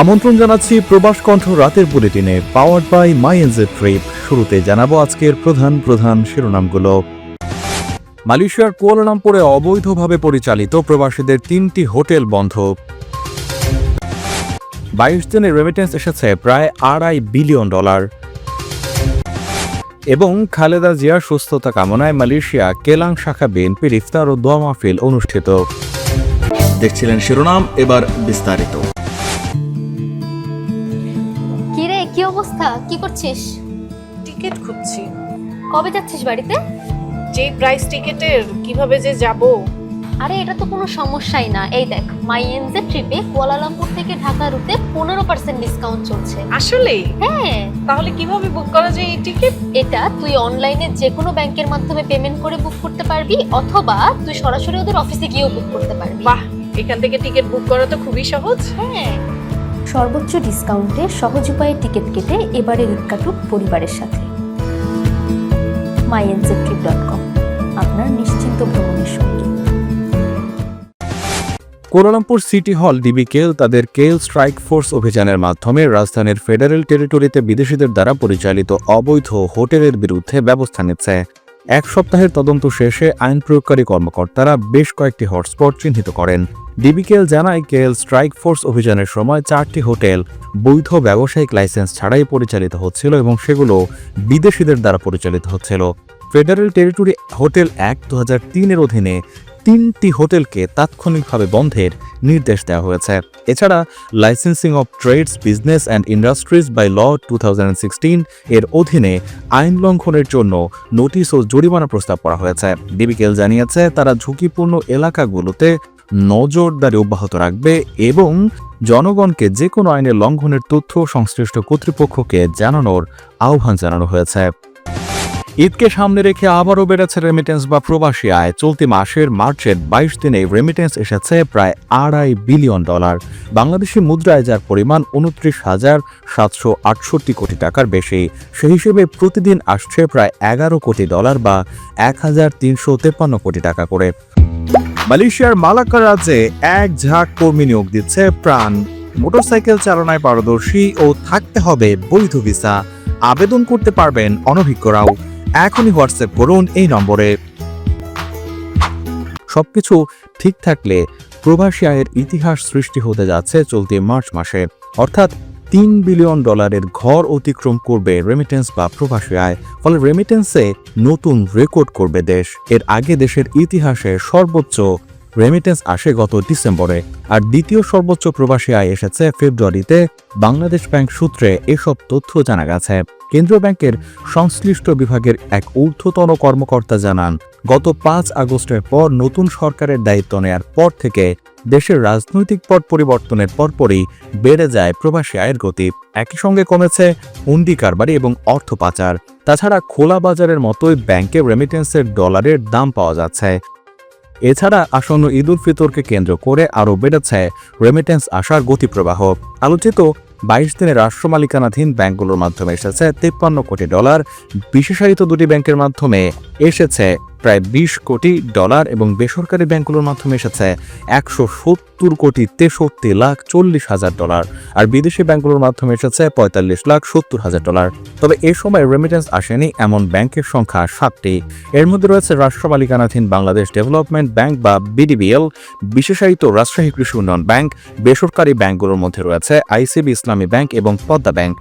আমন্ত্রণ জানাচ্ছি প্রবাস কণ্ঠ রাতের বুলেটিনে power by my NJ trip শুরুতে জানাব আজকের প্রধান প্রধান শিরোনামগুলো। মালয়েশিয়ার কুয়ালালামপুরে অবৈধভাবে পরিচালিত প্রবাসীদের তিনটি হোটেল বন্ধ। বাইশ দিনের রেমিটেন্স এসেছে প্রায় আড়াই বিলিয়ন ডলার। এবং খালেদা জিয়ার সুস্থতা কামনায় মালয়েশিয়া কেলাং শাখা বিএনপির ইফতার ও দোয়া মাহফিল অনুষ্ঠিত। দেখছিলেন শিরোনাম, এবার বিস্তারিত। অবস্থা? কি করছিস? টিকিট খুঁজছি। কবে যাচ্ছিস বাড়িতে? যে প্রাইস টিকিটের কীভাবে যে যাব? আরে এটা তো কোনো সমস্যাই না। এই দেখ মাই এনজে ট্রিপে কুয়ালালামপুর থেকে ঢাকা রুটে পনেরো পার্সেন্ট ডিসকাউন্ট চলছে। আসলে হ্যাঁ। তাহলে কীভাবে বুক করা যায় এই টিকিট এটা তুই অনলাইনে যে কোনো ব্যাংকের মাধ্যমে পেমেন্ট করে বুক করতে পারবি অথবা তুই সরাসরি ওদের অফিসে গিয়েও বুক করতে পারবি। বাহ! এখান থেকে টিকিট বুক করা তো খুবই সহজ। হ্যাঁ। সর্বোচ্চ ডিসকাউন্টে সহজ উপায়ে টিকিট কেটে এবারে ঈদ পরিবারের সাথে। কম আপনার নিশ্চিন্ত ভ্রমণের সঙ্গে। কুয়ালালামপুর সিটি হল ডিবিকেল তাদের কেল স্ট্রাইক ফোর্স অভিযানের মাধ্যমে রাজধানীর ফেডারেল টেরিটরিতে বিদেশিদের দ্বারা পরিচালিত অবৈধ হোটেলের বিরুদ্ধে ব্যবস্থা নিচ্ছে। এক সপ্তাহের তদন্ত শেষে আইন প্রয়োগকারী কর্মকর্তারা বেশ কয়েকটি হটস্পট চিহ্নিত করেন। ডিবিকেল জানায় কেএল স্ট্রাইক ফোর্স অভিযানের সময় চারটি হোটেল, বৈধ ব্যবসায়িক লাইসেন্স ছাড়াই পরিচালিত হচ্ছিল এবং সেগুলো বিদেশিদের দ্বারা পরিচালিত হচ্ছিল। ফেডারেল টেরিটরি হোটেল অ্যাক্ট দু হাজার তিনের অধীনে তিনটি হোটেলকে তাৎক্ষণিকভাবে বন্ধের নির্দেশ দেওয়া হয়েছে। এছাড়া licensing of trades business and industries by law two এর অধীনে আইন লঙ্ঘনের জন্য নোটিশ ও জরিমানা প্রস্তাব করা হয়েছে। ডিবিকেল জানিয়েছে, তারা ঝুঁকিপূর্ণ এলাকাগুলোতে নজরদারি অব্যাহত রাখবে এবং জনগণকে যে কোনো আইনের লঙ্ঘনের তথ্য সংশ্লিষ্ট কর্তৃপক্ষকে জানানোর আহ্বান জানানো হয়েছে। ঈদকে সামনে রেখে আবারও বেড়েছে রেমিটেন্স বা প্রবাসী আয়। চলতি মাসের মার্চের বাইশ দিনে রেমিটেন্স এসেছে প্রায় আড়াই বিলিয়ন ডলার। বাংলাদেশি মুদ্রায় যার পরিমাণ উনত্রিশ হাজার সাতশো আটষট্টি কোটি টাকার বেশি সেই হিসেবে প্রতিদিন আসছে প্রায় এগারো কোটি ডলার বা এক হাজার তিনশো তেপ্পান্ন কোটি টাকা করে। মালয়েশিয়ার মালাক্কা রাজ্যে এক ঝাঁক কর্মী নিয়োগ দিচ্ছে প্রাণ। মোটরসাইকেল চালনায় পারদর্শী ও থাকতে হবে বৈধ ভিসা। আবেদন করতে পারবেন অনভিজ্ঞরাও। এখনই হোয়াটসঅ্যাপ করুন এই নম্বরে। সবকিছু ঠিক থাকলে প্রবাসী আয়ের ইতিহাস সৃষ্টি হতে যাচ্ছে চলতি মার্চ মাসে। অর্থাৎ তিন বিলিয়ন ডলারের ঘর অতিক্রম করবে রেমিটেন্স বা প্রবাসী আয়। ফলে রেমিটেন্সে নতুন রেকর্ড করবে দেশ। এর আগে দেশের ইতিহাসে সর্বোচ্চ রেমিটেন্স আসে গত ডিসেম্বরে, আর দ্বিতীয় সর্বোচ্চ প্রবাসী আয় এসেছে ফেব্রুয়ারিতে। বাংলাদেশ ব্যাংক সূত্রে এসব তথ্য জানা গেছে। কেন্দ্রীয় ব্যাংকের সংশ্লিষ্ট বিভাগের এক ঊর্ধ্বতন কর্মকর্তা জানান, গত পাঁচ আগস্টের পর নতুন সরকারের দায়িত্ব নেয়ার পর থেকে দেশের রাজনৈতিক পট পরিবর্তনের পরপরই বেড়ে যায় প্রবাসী আয়ের গতি। একই সঙ্গে কমেছে হুন্ডি কারবারি এবং অর্থ পাচার। তাছাড়া খোলা বাজারের মতোই ব্যাংকে রেমিটেন্সের ডলারের দাম পাওয়া যাচ্ছে। এছাড়া আসন্ন ঈদ উল ফিতরকে কেন্দ্র করে আরও বেড়েছে রেমিটেন্স আসার গতিপ্রবাহ। আলোচিত বাইশ দিনে রাষ্ট্র মালিকানাধীন ব্যাংকগুলোর মাধ্যমে এসেছে তেপ্পান্ন কোটি ডলার। বিশেষায়িত দুটি ব্যাংকের মাধ্যমে এসেছে প্রায় বিশ কোটি ডলার এবং বেসরকারি ব্যাংকগুলোর মাধ্যমে এসেছে একশো সত্তর কোটি তেষট্টি লাখ চল্লিশ হাজার ডলার। আর বিদেশি ব্যাংকগুলোর মাধ্যমে এসেছে পঁয়তাল্লিশ লাখ সত্তর হাজার ডলার। তবে এ সময় রেমিটেন্স আসেনি এমন ব্যাংকের সংখ্যা সাতটি। এর মধ্যে রয়েছে রাষ্ট্র মালিকানাধীন বাংলাদেশ ডেভেলপমেন্ট ব্যাংক বা বিডিবিএল বিশেষায়িত রাজশাহী কৃষি উন্নয়ন ব্যাংক, বেসরকারি ব্যাংকগুলোর মধ্যে রয়েছে আইসিবি ইসলামী ব্যাংক এবং পদ্মা ব্যাংক।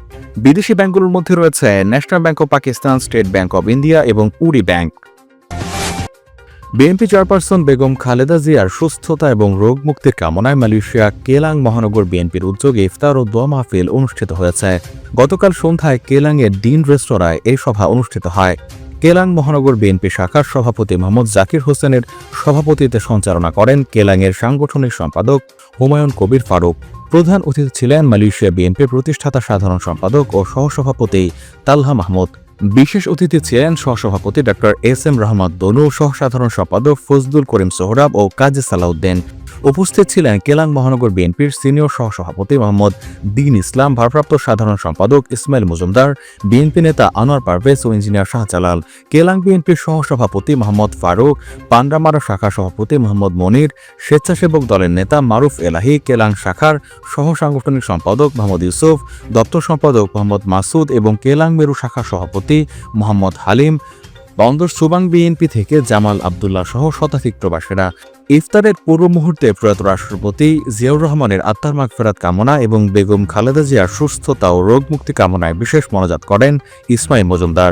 বিদেশি ব্যাংকগুলোর মধ্যে রয়েছে National Bank of Pakistan State Bank of India এবং Woori bank. BNP chairperson Begum Khaleda জিয়ার সুস্থতা এবং রোগ মুক্তির কামনায় মালয়েশিয়া কেলাং মহানগর বিএনপির উদ্যোগে ইফতার ও দোয়া মাহফিল অনুষ্ঠিত হয়েছে। গতকাল সন্ধ্যায় কেলাংয়ের ডিন রেস্তোরাঁয় এই সভা অনুষ্ঠিত হয়। কেলাং মহানগর বিএনপি শাখার সভাপতি মোহাম্মদ জাকির হোসেনের সভাপতিত্বে সঞ্চালনা করেন কেলাংয়ের সাংগঠনিক সম্পাদক হুমায়ুন কবির ফারুক। প্রধান অতিথি ছিলেন মালয়েশিয়া বিএনপির প্রতিষ্ঠাতা সাধারণ সম্পাদক ও সহসভাপতি তালহা মাহমুদ। বিশেষ অতিথি ছিলেন সহসভাপতি doctor S M Rahman Donu সহ সাধারণ সম্পাদক ফজলুল করিম সোহরাব ও কাজী সালাউদ্দিন। উপস্থিত ছিলেন কেলাং মহানগর বিএনপির সিনিয়র সহসভাপতি মোহাম্মদ দিন ইসলাম, ভারপ্রাপ্ত সাধারণ সম্পাদক ইসমাইল মজুমদার, বিএনপি নেতা আনোয়ার পারভেজ ও ইঞ্জিনিয়ার শাহজালাল, কেলাং বিএনপির সহসভাপতি মোহাম্মদ ফারুক, পান্ডামারা শাখা সভাপতি মোহাম্মদ মনির, স্বেচ্ছাসেবক দলের নেতা মারুফ এলাহি, কেলাং শাখার সহ সাংগঠনিক সম্পাদক মোহাম্মদ ইউসুফ, দপ্তর সম্পাদক মোহাম্মদ মাসুদ এবং কেলাং মেরু শাখা সভাপতি মোহাম্মদ হালিম বন্দর সুবাং বিএনপি থেকে জামাল আবদুল্লাহ সহ শতাধিক প্রবাসীরা ইফতারের পূর্ব মুহূর্তে প্রয়াত রাষ্ট্রপতি জিয়াউর রহমানের আত্মার মাগফেরাত কামনা এবং বেগম খালেদা জিয়ার সুস্থতা ও রোগমুক্তি কামনায় বিশেষ মনোজাত করেন ইসমাইল মজুমদার।